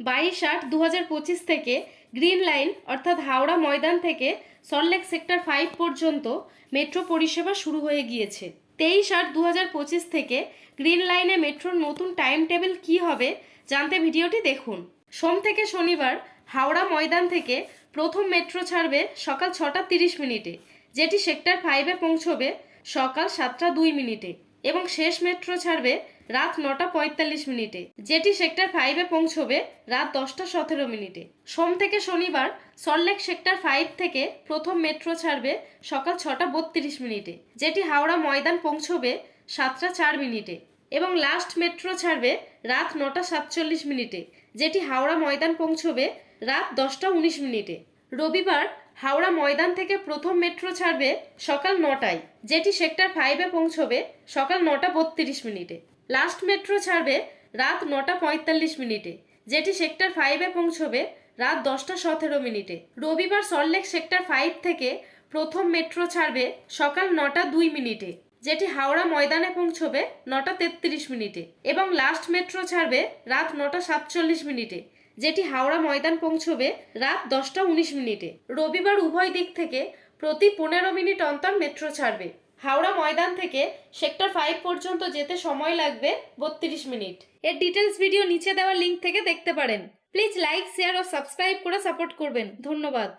বাইশ আট দু থেকে গ্রিন লাইন, অর্থাৎ হাওড়া ময়দান থেকে সল্টলেক সেক্টর ফাইভ পর্যন্ত মেট্রো পরিষেবা শুরু হয়ে গিয়েছে। তেইশ আট দু থেকে গ্রিন লাইনে মেট্রোর নতুন টাইম টেবিল কী হবে জানতে ভিডিওটি দেখুন। সোম থেকে শনিবার হাওড়া ময়দান থেকে প্রথম মেট্রো ছাড়বে সকাল ছটা তিরিশ মিনিটে, যেটি সেক্টর ফাইভে পৌঁছবে সকাল সাতটা দুই মিনিটে, এবং শেষ মেট্রো ছাড়বে রাত নটা পঁয়তাল্লিশ মিনিটে। যেটি সেক্টর ফাইভে পৌঁছবে রাত দশটা সতেরো মিনিটে। সোম থেকে শনিবার সল্টলেক সেক্টর ফাইভ থেকে প্রথম মেট্রো ছাড়বে সকাল ছটা বত্রিশ মিনিটে। যেটি হাওড়া ময়দান পৌঁছবে সাতটা চার মিনিটে এবং লাস্ট মেট্রো ছাড়বে রাত নটা সাতচল্লিশ মিনিটে। যেটি হাওড়া ময়দান পৌঁছবে রাত দশটা উনিশ মিনিটে। রবিবার হাওড়া ময়দান থেকে প্রথম মেট্রো ছাড়বে সকাল নটায়। যেটি সেক্টর ফাইভে পৌঁছবে সকাল নটা বত্রিশ মিনিটে। লাস্ট মেট্রো ছাড়বে রাত নটা পঁয়তাল্লিশ মিনিটে, যেটি সেক্টর ফাইভে পৌঁছবে রাত দশটা সতেরো মিনিটে। রবিবার সল্টলেক সেক্টর ফাইভ থেকে প্রথম মেট্রো ছাড়বে সকাল নটা দুই মিনিটে, যেটি হাওড়া ময়দানে পৌঁছবে নটা তেত্রিশ মিনিটে এবং লাস্ট মেট্রো ছাড়বে রাত নটা সাতচল্লিশ মিনিটে, যেটি হাওড়া ময়দান পৌঁছবে রাত দশটা উনিশ মিনিটে। রবিবার উভয় দিক থেকে প্রতি পনেরো মিনিট অন্তর মেট্রো ছাড়বে। হাওড়া ময়দান থেকে সেক্টর ফাইভ পর্যন্ত যেতে সময় লাগবে বত্রিশ মিনিট। এর ডিটেলস ভিডিও নিচে দেওয়া লিঙ্ক থেকে দেখতে পারেন। প্লিজ লাইক শেয়ার ও সাবস্ক্রাইব করে সাপোর্ট করবেন। ধন্যবাদ।